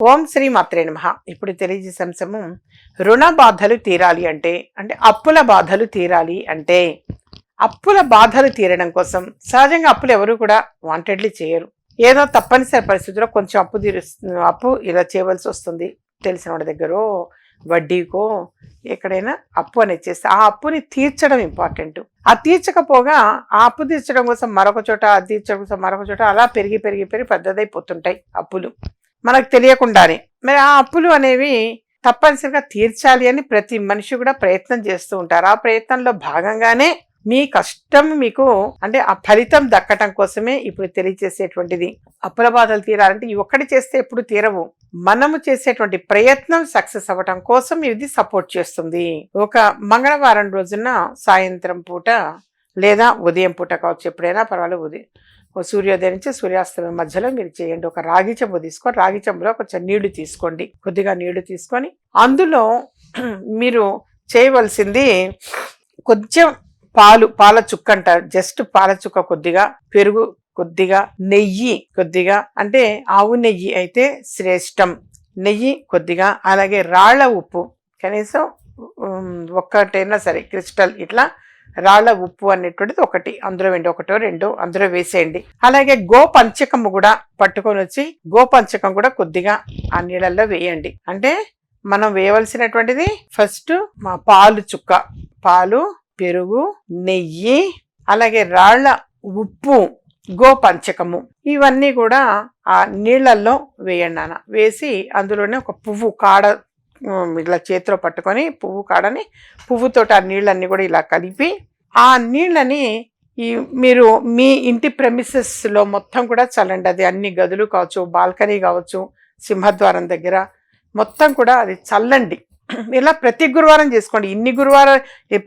ఓం శ్రీ మాత్రే నమ. ఇప్పుడు తెలియజేసే అంశము రుణ బాధలు తీరాలి అంటే అంటే అప్పుల బాధలు తీరాలి అంటే అప్పుల బాధలు తీరడం కోసం సహజంగా అప్పులు ఎవరు కూడా వాంటెడ్లీ చేయరు. ఏదో తప్పనిసరి పరిస్థితిలో కొంచెం అప్పు తీరు అప్పు ఇలా చేయవలసి వస్తుంది. తెలిసిన వాడి దగ్గర వడ్డీకో ఎక్కడైనా అప్పు అనేది చేస్తే ఆ అప్పుని తీర్చడం ఇంపార్టెంట్. ఆ తీర్చకపోగా ఆ అప్పు తీర్చడం కోసం మరొక చోట తీర్చడం కోసం మరొక చోట అలా పెరిగి పెరిగి పెరిగి పెద్దదైపోతుంటాయి అప్పులు. మనకు తెలియకుండానే. మరి ఆ అప్పులు అనేవి తప్పనిసరిగా తీర్చాలి అని ప్రతి మనిషి కూడా ప్రయత్నం చేస్తూ ఉంటారు. ఆ ప్రయత్నంలో భాగంగానే మీ కష్టం మీకు అంటే ఆ ఫలితం దక్కటం కోసమే ఇప్పుడు తెలియజేసేటువంటిది. అప్పుల బాధలు తీరాలంటే ఈ ఒక్కటి చేస్తే ఎప్పుడు తీరవు. మనము చేసేటువంటి ప్రయత్నం సక్సెస్ అవ్వటం కోసం ఇది సపోర్ట్ చేస్తుంది. ఒక మంగళవారం రోజున సాయంత్రం పూట లేదా ఉదయం పూట కావచ్చు ఎప్పుడైనా పర్వాలేదు ఉదయం సూర్యోదయం నుంచి సూర్యాస్తమయం మధ్యలో మీరు చేయండి. ఒక రాగి చెంబు తీసుకొని రాగి చెంబులో కొంచెం నీళ్ళు తీసుకోండి. కొద్దిగా నీళ్ళు తీసుకొని అందులో మీరు చేయవలసింది కొంచెం పాలు పాల చుక్క అంటారు జస్ట్ పాల చుక్క కొద్దిగా పెరుగు కొద్దిగా నెయ్యి కొద్దిగా అంటే ఆవు నెయ్యి అయితే శ్రేష్టం. నెయ్యి కొద్దిగా అలాగే రాళ్ళ ఉప్పు కనీసం ఒక్కటైనా సరే క్రిస్టల్ ఇట్లా రాళ్ళ ఉప్పు అనేటువంటిది ఒకటి అందులో వెండి ఒకటో రెండో అందులో వేసేయండి. అలాగే గో పంచకము కూడా పట్టుకొని వచ్చి గో పంచకం కూడా కొద్దిగా ఆ నీళ్ళల్లో వేయండి. అంటే మనం వేయవలసినటువంటిది ఫస్ట్ మా పాలు చుక్క పాలు పెరుగు నెయ్యి అలాగే రాళ్ళ ఉప్పు గో పంచకము ఇవన్నీ కూడా ఆ నీళ్ళల్లో వేయండి నాన్న. వేసి అందులోనే ఒక పువ్వు కాడ ఇలా చేతిలో పట్టుకొని పువ్వు కాడని పువ్వుతోటి ఆ నీళ్ళన్నీ కూడా ఇలా కలిపి ఆ నీళ్ళని ఈ మీరు మీ ఇంటి ప్రెమిసెస్లో మొత్తం కూడా చల్లండి. అది అన్ని గదులు కావచ్చు బాల్కనీ కావచ్చు సింహద్వారం దగ్గర మొత్తం కూడా అది చల్లండి. ఇలా ప్రతి గురువారం చేసుకోండి. ఇన్ని గురువారం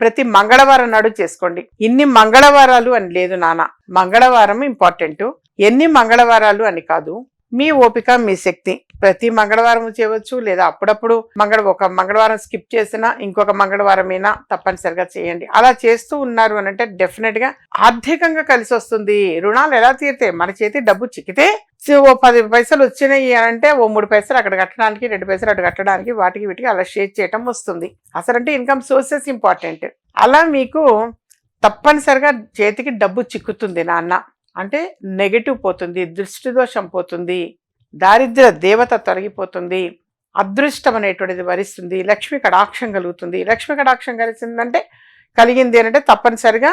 ప్రతి మంగళవారం నాడు చేసుకోండి. ఇన్ని మంగళవారాలు అని లేదు నాన్న. మంగళవారం ఇంపార్టెంట్ ఎన్ని మంగళవారాలు అని కాదు. మీ ఓపిక మీ శక్తి ప్రతి మంగళవారం చేయవచ్చు లేదా అప్పుడప్పుడు మంగళ ఒక మంగళవారం స్కిప్ చేసినా ఇంకొక మంగళవారమైనా తప్పనిసరిగా చేయండి. అలా చేస్తూ ఉన్నారు అని అంటే డెఫినెట్గా ఆర్థికంగా కలిసి వస్తుంది. రుణాలు ఎలా తీరుతాయి మన చేతి డబ్బు చిక్కితే ఓ పది పైసలు వచ్చినాయి అంటే ఓ మూడు పైసలు అక్కడ కట్టడానికి రెండు పైసలు అటు కట్టడానికి వాటికి వీటికి అలా షేర్ చేయటం వస్తుంది. అసలు అంటే ఇన్కమ్ సోర్సెస్ ఇంపార్టెంట్. అలా మీకు తప్పనిసరిగా చేతికి డబ్బు చిక్కుతుంది నాన్న. అంటే నెగటివ్ పోతుంది దృష్టి దోషం పోతుంది దారిద్ర్య దేవత తొలగిపోతుంది అదృష్టం అనేటువంటిది వరిస్తుంది లక్ష్మి కడాక్షం కలుగుతుంది. లక్ష్మి కడాక్షం కలిసిందంటే కలిగింది అంటే తప్పనిసరిగా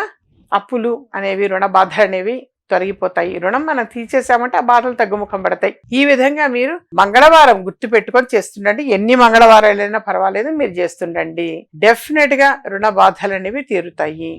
అప్పులు అనేవి రుణ బాధలు అనేవి తొలగిపోతాయి. రుణం మనం తీసేసామంటే ఆ బాధలు తగ్గుముఖం పడతాయి. ఈ విధంగా మీరు మంగళవారం గుర్తు పెట్టుకొని చేస్తుండండి. ఎన్ని మంగళవారాలైనా పర్వాలేదు మీరు చేస్తుండండి. డెఫినెట్గా రుణ బాధలు అనేవి తీరుతాయి.